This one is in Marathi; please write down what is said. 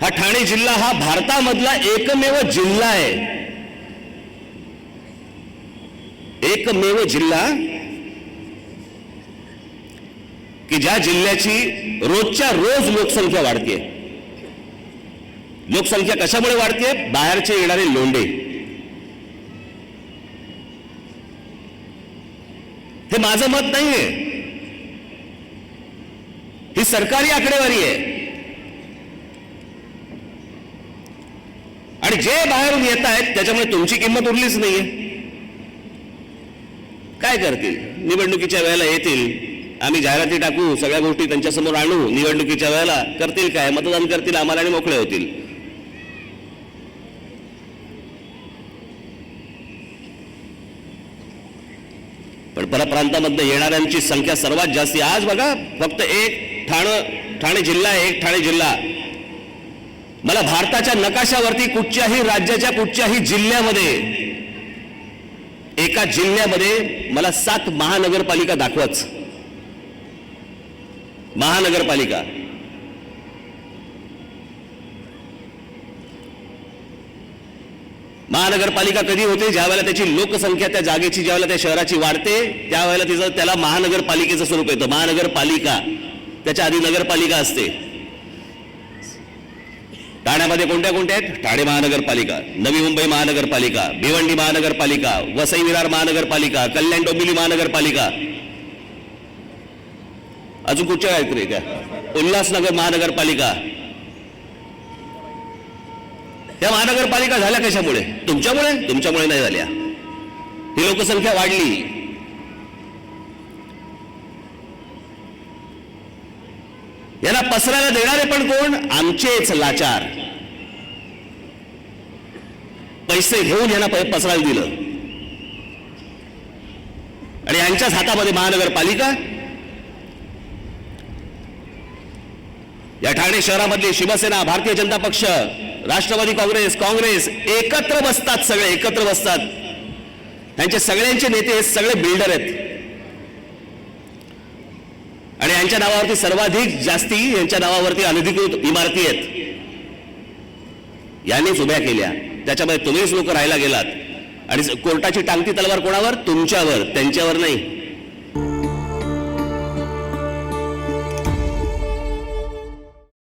हा ठाणे जिल्हा हा भारतामधला एकमेव जिल्हा आहे. एकमेव जिल्हा की ज्या जिल्ह्याची रोजच्या रोज लोकसंख्या वाढते लोकसंख्या कशामुळे वाढते बाहेरचे येणारे लोंडे हे माझं मत नाहीये. ही सरकारी आकडेवारी आहे. आणि जे बाहेरून येत आहेत त्याच्यामुळे तुमची किंमत उरलीच नाहीये. काय करतील? निवडणुकीच्या वेळेला येतील. आम्ही जाहिराती टाकू सगळ्या गोष्टी त्यांच्यासमोर आणू. निवडणुकीच्या वेळेला करतील काय? मतदान करतील आम्हाला आणि मोकळे होतील. पण परप्रांतामधनं येणाऱ्यांची संख्या सर्वात जास्ती. आज बघा फक्त एक ठाण ठाणे जिल्हा एक ठाणे जिल्हा. मला भारताच्या नकाशावरती कुठच्याही राज्याच्या कुठच्याही जिल्ह्यामध्ये एका जिल्ह्यामध्ये मला सात महानगरपालिका दाखवाच. महानगरपालिका. महानगरपालिका कधी होते? ज्या वेळेला त्याची लोकसंख्या त्या जागेची ज्यावेळेला त्या शहराची वाढते त्यावेळेला तिचं त्याला महानगरपालिकेचं स्वरूप येतं. महानगरपालिका. त्याच्या आधी नगरपालिका असते. ठाण्यामध्ये कोणत्या कोणत्या आहेत? ठाणे महानगरपालिका नवी मुंबई महानगरपालिका भिवंडी महानगरपालिका वसई विरार महानगरपालिका कल्याण डोंबिवली महानगरपालिका. अजून कुठच्या आहेत रे त्या? उल्हासनगर महानगरपालिका. त्या महानगरपालिका झाल्या कशामुळे? तुमच्यामुळे? तुमच्यामुळे नाही झाल्या. ही लोकसंख्या वाढली. यांना पसरायला देणारे पण कोण? आमचेच लाचार. पैसे घेऊन यांना पसरायला दिलं. आणि यांच्याच हातामध्ये महानगरपालिका. या ठाणे शहरामधली शिवसेना भारतीय जनता पक्ष राष्ट्रवादी काँग्रेस काँग्रेस एकत्र बसतात सगळे एकत्र बसतात. त्यांचे सगळ्यांचे नेते सगळे बिल्डर आहेत. आणि यांच्या नावावरती सर्वाधिक जास्ती यांच्या नावावरती अनधिकृत इमारती आहेत. यांनीच उभ्या केल्या. त्याच्यामध्ये तुम्हीच लोक राहायला गेलात. आणि कोर्टाची टांगती तलवार कोणावर? तुमच्यावर. त्यांच्यावर नाही.